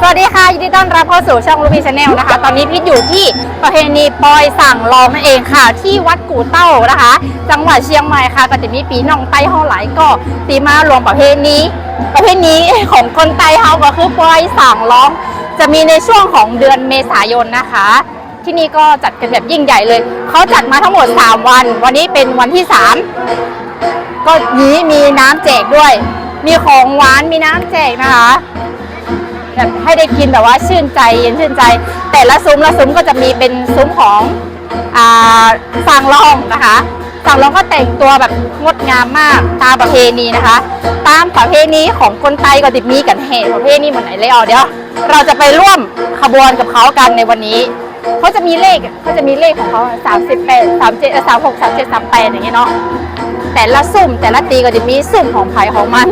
สวัสดีค่ะยินดีต้อนรับเข้าสู่ช่องลูบีชาแนลนะคะ ตอนนี้พิทอยู่ที่ประเพณีปอยสั่งลองนั่นเองค่ะ ที่วัดกู่เต้านะคะ จังหวัดเชียงใหม่ค่ะก็จะมีปีหนองไต้ห้องไหลก็ตีมารวมประเพณีประเพณีของคนไต้เฮาก็คือปอยสั่งร้อง จะมีในช่วงของเดือนเมษายนนะคะ ที่นี่ก็จัดกันแบบยิ่งใหญ่เลยเขาจัดมาทั้งหมด 3 วัน วันนี้เป็นวันที่ 3 ก็นี้มีน้ำแจกด้วย มีของหวานมีน้ำแจกนะคะ แบบให้ได้กินแบบว่าชื่นใจเย็นชื่นใจ แต่ละซุ้มละซุ้มก็จะมีเป็นซุ้มของอ่าสั่งรองนะคะสั่งรองก็แต่งตัวแบบงดงามมากตามประเพณีนะคะ ตามประเพณีของคนไทยก็ติดมีกันแห่ประเพณีเหมือนไหนเลยเอาเดี๋ยวเราจะไปร่วมขบวนกับเขากันในวันนี้เขาจะมีเลขเขาจะมีเลขของเขาสามสิบแปดสามเจ็ดสามหกสามเจ็ดสามแปดอย่างเงี้ยเนาะแต่ละสุ่มแต่ละตีก็จะมีสุ่มของไผ่ของมัน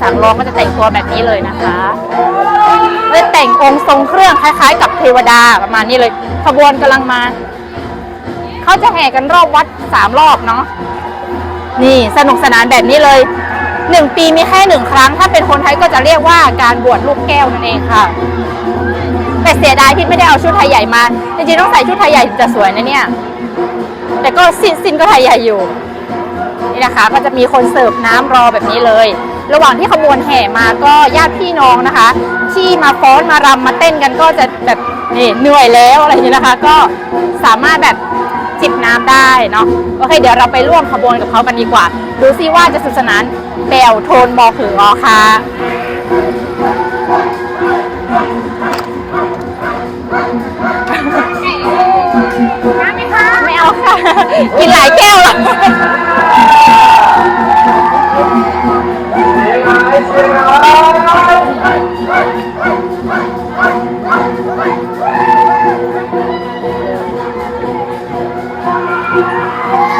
สั่งรองก็จะแต่งตัวแบบนี้เลยนะคะเลยแต่งองค์ทรงเครื่องคล้ายๆ กับเทวดาประมาณนี้เลย ขบวนกำลังมา เขาจะแห่กันรอบวัดสามรอบเนาะนี่สนุกสนานแบบนี้เลยหนึ่งปีมีแค่หนึ่งครั้ง ถ้าเป็นคนไทยก็จะเรียกว่าการบวชลูกแก้วนั่นเองค่ะ แต่เสียดายที่ไม่ได้เอาชุดไทยใหญ่มา จริงๆต้องใส่ชุดไทยใหญ่ถึงจะสวยนะเนี่ย แต่ก็สิ้นสิ้นก็ไทยใหญ่อยู่ นี่นะคะ ก็จะมีคนเสิร์ฟน้ำรอแบบนี้เลย ระหว่างที่ขบวนแห่มาก็ญาติพี่น้องนะคะ ที่มาฟ้อนมารำมาเต้นกันก็จะแบบนี่เหนื่อยแล้วอะไรอย่างนี้นะคะ ก็สามารถแบบจิบน้ำได้เนาะโอเค เดี๋ยวเราไปร่วมขบวนกับเขากันดีกว่า ดูซิว่าจะสนุกสนานแบวโทนมอขืออค่ะ ไม่เอาค่ะ กินหลายแก้วหรอ กแ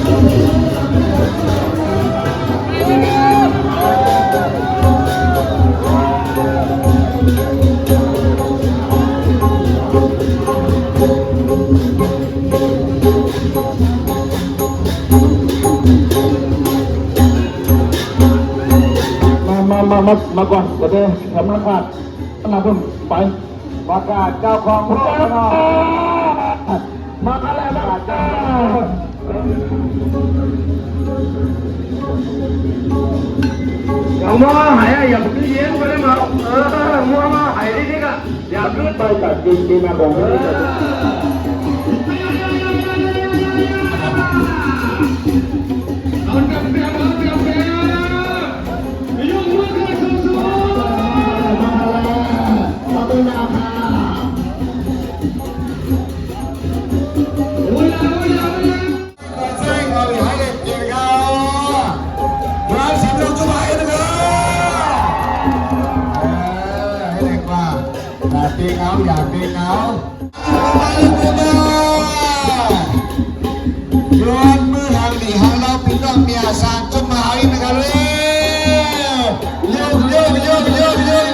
มามามาก่อนเดี๋ยวเดี๋ยวมาขาดมาเพิ่มไปประกาศเจ้าของพรถนะมาอะไรมาจ้าอย่างว่าหายอย่าขึ้นเย็นไปเลยมาเออมัวมาหายนี่ก็อย่าขึ้นไปตัดกินกินมาบอกให้จากตีเขาอยากตีเขายอนมือทางนี้างเราพี่น้องมีอาสาจนมาหาอีกนะครับเลยวเร็ยเร็วเร็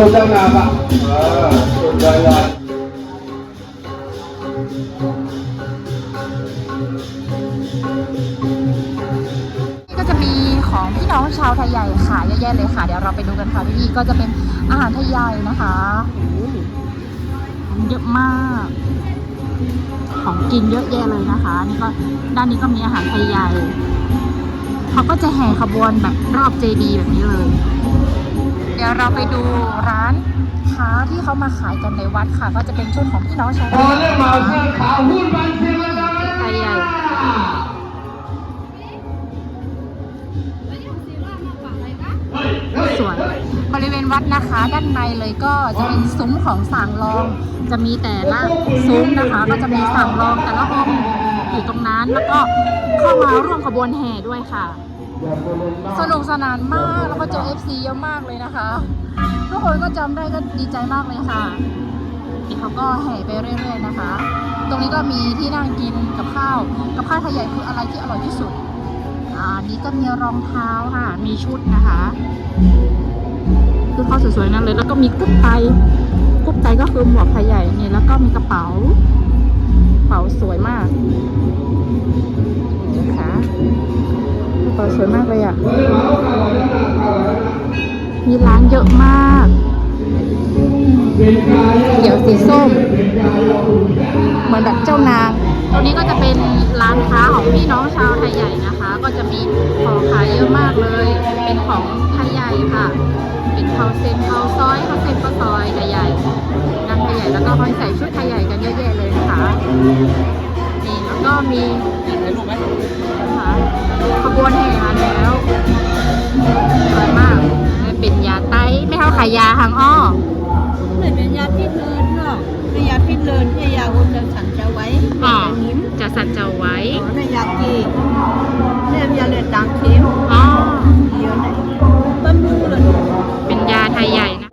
คนเจ้างามอะเออสุดเลยเลยนี่ก็จะมีของพี่น้องชาวไทยใหญ่ขายเยอะแยะเลยค่ะ เดี๋ยวเราไปดูกันค่ะพี่ก็จะเป็นอาหารไทยใหญ่นะคะโอ้โหเยอะมาก ของกินเยอะแยะเลยนะคะ นี่ก็ด้านนี้ก็มีอาหารไทยใหญ่ เขาก็จะแห่ขบวนแบบรอบเจดีย์แบบนี้เลย ดี๋ยวเราไปดูร้านค้าที่เขามาขายกันในวัดค่ะ ก็จะเป็นชุดของพี่น้องชาวไทยใหญ่นะคะหุ้นบันไทยใหญ่สวยบริเวณวัดนะคะ ด้านในเลยก็จะเป็นซุ้มของสางรอง จะมีแต่ละซุ้มนะคะ ก็จะมีสางรองแต่ละองค์อยู่ตรงนั้นแล้วก็เข้ามาร่วมขบวนแห่ด้วยค่ะ สนุกสนานมากแล้วก็เจอ FC เยอะมากเลยนะคะทุกคนก็จำได้ก็ดีใจมากเลยค่ะนี่เขาก็แห่ไปเรื่อยๆนะคะ ตรงนี้ก็มีที่นั่งกินกับข้าว กับข้าวไทยใหญ่คืออะไรที่อร่อยที่สุดอ่านี่ก็มีรองเท้าค่ะ มีชุดนะคะคือเขาสวยๆนั่นเลย แล้วก็มีกุ๊บไตกุ๊บไตก็คือหมวกไทยใหญ่นี่แล้วก็มีกระเป๋า กระเป๋าสวยมากนี่ค่ะกระ เป๋าสวยมากเลยอะ มีร้านเยอะมากเขียวสีส้ม เหมือนแบบเจ้านาง ตรงนี้ก็จะเป็นร้านค้าของพี่น้องชาวไทยใหญ่นะคะ ก็จะมีของขายเยอะมากเลย เป็นของไทยใหญ่ค่ะ เป็นข้าวเส้นข้าวซอยข้าวเส้นข้าวซอยไทยใหญ่นางไทยใหญ่แล้วก็ห้อยใส่ชุดไทยใหญ่กันเยอะแยะเลยนะคะ แล้วก็มีนะคะขบวนแห่มาแล้วสวยมากเป็นยาไตไม่เท่าขายยาหางอ้อเหมือนเป็นยาพิษเลินเนาะเป็นยาพิษเลินที่ยาคนจะสั่งจะไว้อ๋อจะสัตว์จะไว้อ๋อในยากีเนี่ยยาเลือดต่างเข็มอ๋อเดี๋ยวไหนบำรุงเลยเป็นยาไทยใหญ่นะ